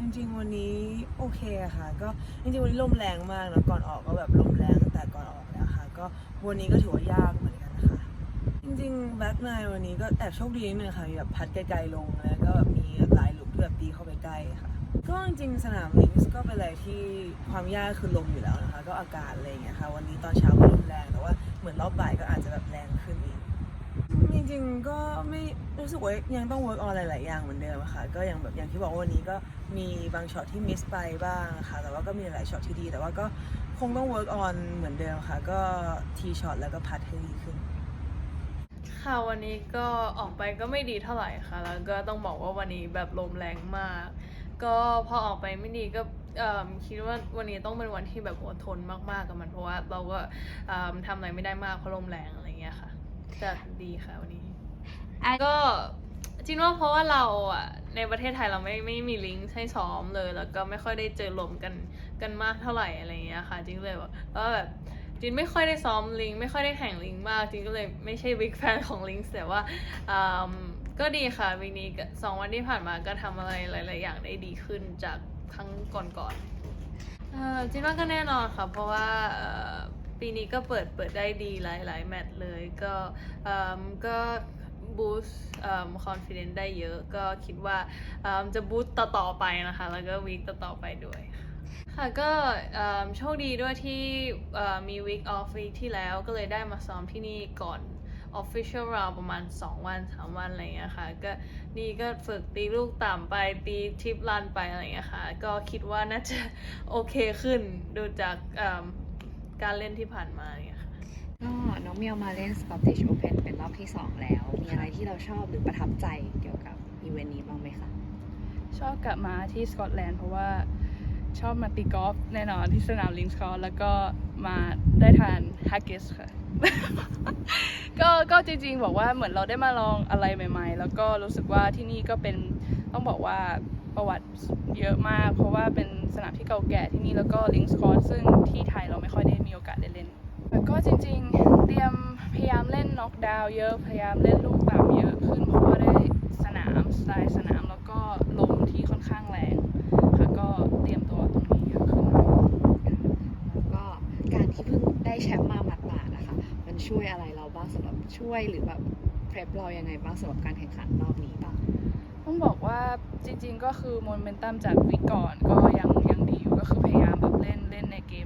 จริงๆวันนี้โอเคค่ะ ก็จริงๆวันนี้ลมแรงมากนะก่อนออกก็แบบลมแรงตั้งแต่ก่อนออกแล้วค่ะ ก็วันนี้ก็ถือว่ายากเหมือนกันนะคะจริงๆแบ็คไนวันนี้ก็แอบโชคดีนิดนึงค่ะมีแบบพัดไกลๆลงแล้วก็แบบมีหลายลูกที่แบบตีเข้าไปใกล้ค่ะ ก็จริงๆสนามลิงส์ก็เป็นอะไรที่ความยากคือลมอยู่แล้วนะคะ ก็อากาศอะไรอย่างเงี้ยค่ะวันนี้ตอนเช้าก็ลมแรงแต่ว่าเหมือนรอบบ่ายก็อาจจะแบบแรงขึ้นอีกจริงๆก็ไม่ รู้สึกว่ายังต้อง work on หลาย ๆ อย่างเหมือนเดิมอะค่ะ ก็อย่างแบบอย่างที่บอกว่าวันนี้ก็มีบางช็อตที่มิสไปบ้างค่ะ แต่ว่าก็มีหลายช็อตที่ดี แต่ว่าก็คงต้อง work on เหมือนเดิมค่ะ ก็ทีช็อตแล้วก็พัดให้ดีขึ้น ค่ะวันนี้ก็ออกไปก็ไม่ดีเท่าไหร่ค่ะ แล้วก็ต้องบอกว่าวันนี้แบบลมแรงมาก ก็พอออกไปไม่ดีก็คิดว่าวันนี้ต้องเป็นวันที่แบบอดทนมาก ๆ กับมัน เพราะว่าเราก็ทำอะไรไม่ได้มากเพราะลมแรงอะไรเงี้ยค่ะแต่ดีค่ะวันนี้ ก็จริงว่าเพราะว่าเราอะในประเทศไทยเราไม่ไม่มีลิงก์ให้ซ้อมเลย แล้วก็ไม่ค่อยได้เจอลมกันกันมากเท่าไหร่อะไรอย่างเงี้ยค่ะจริงเลยว่าแล้วแบบจินไม่ค่อยได้ซ้อมลิงก์ไม่ค่อยได้แข่งลิงก์มากจริงก็เลยไม่ใช่บิ๊กแฟนของลิงก์แต่ว่าอืมก็ดีค่ะวีนี้สองวันที่ผ่านมาก็ทำอะไรหลาย ๆ อย่างได้ดีขึ้นจากครั้งก่อนๆเอ่อจินว่าก็แน่นอนค่ะ เพราะว่าปีนี้ก็เปิดเปิดได้ดีหลาย ๆ แมตช์เลยก็อืมก็ บูสต์คอนฟิเดนซ์ได้เยอะก็คิดว่าจะบูสต์ต่อๆไปนะคะ แล้วก็วีคต่อๆไปด้วยค่ะก็โชคดีด้วยที่มีวีคออฟวีคที่แล้วก็เลยได้มาซ้อมที่นี่ก่อน Official Round ประมาณ 2 วัน 3 วันอะไรอย่างเงี้ยค่ะ ก็นี่ก็ฝึกตีลูกต่ำไปตีทิปลันไปอะไรอย่างเงี้ยค่ะ ก็คิดว่าน่าจะโอเคขึ้นดูจากการเล่นที่ผ่านมาเนี่ยค่ะ ก็น้องเมียวมาเล่น Scottish Open เป็นรอบที่ 2 แล้ว มีอะไรที่เราชอบหรือประทับใจเกี่ยวกับอีเวนต์นี้บ้างไหมคะ ชอบกลับมาที่สกอตแลนด์เพราะว่าชอบมาตีกอล์ฟแน่นอนที่สนามลิงส์คอร์แล้วก็มาได้ทานฮักเกสค่ะ ก็ก็จริงๆ บอกว่าเหมือนเราได้มาลองอะไรใหม่ ๆ แล้วก็รู้สึกว่าที่นี่ก็เป็นต้องบอกว่าประวัติเยอะมาก เพราะว่าเป็นสนามที่เก่าแก่ที่นี่แล้วก็ลิงส์คอร์ซึ่งที่ไทยเราไม่ค่อยได้ ก็จริงๆ เตรียมพยายามเล่นน็อกดาวน์เยอะ พยายามเล่นลูกต่ำเยอะขึ้นเพราะว่าได้สนามสไตล์สนามแล้วก็ลมที่ค่อนข้างแรงค่ะก็เตรียมตัวตรงนี้เยอะขึ้นแล้วก็การที่เพิ่งได้แชมป์มาหมาดๆนะคะมันช่วยอะไรเราบ้างสำหรับช่วยหรือแบบเพรพเรายังไงบ้างสำหรับการแข่งขันรอบนี้บ้างต้องบอกว่าจริง ๆ ก็คือโมเมนตัมจากวิกก่อนก็ยังยังดีอยู่ก็คือพยายามแบบเล่นเล่นในเกม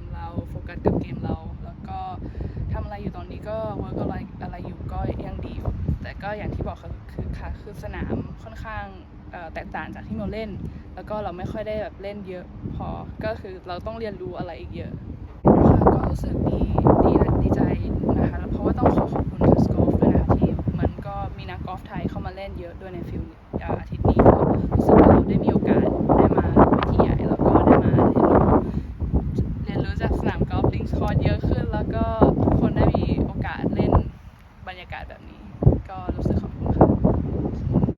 ก็อย่างที่บอกค่ะคือค่ะคือสนามค่อนข้างแตกต่างจากที่เราเล่น แล้วก็เราไม่ค่อยได้แบบเล่นเยอะพอก็คือเราต้องเรียนรู้อะไรอีกเยอะค่ะก็รู้สึกดีดีดีใจนะคะเพราะว่าต้องขอขอบคุณ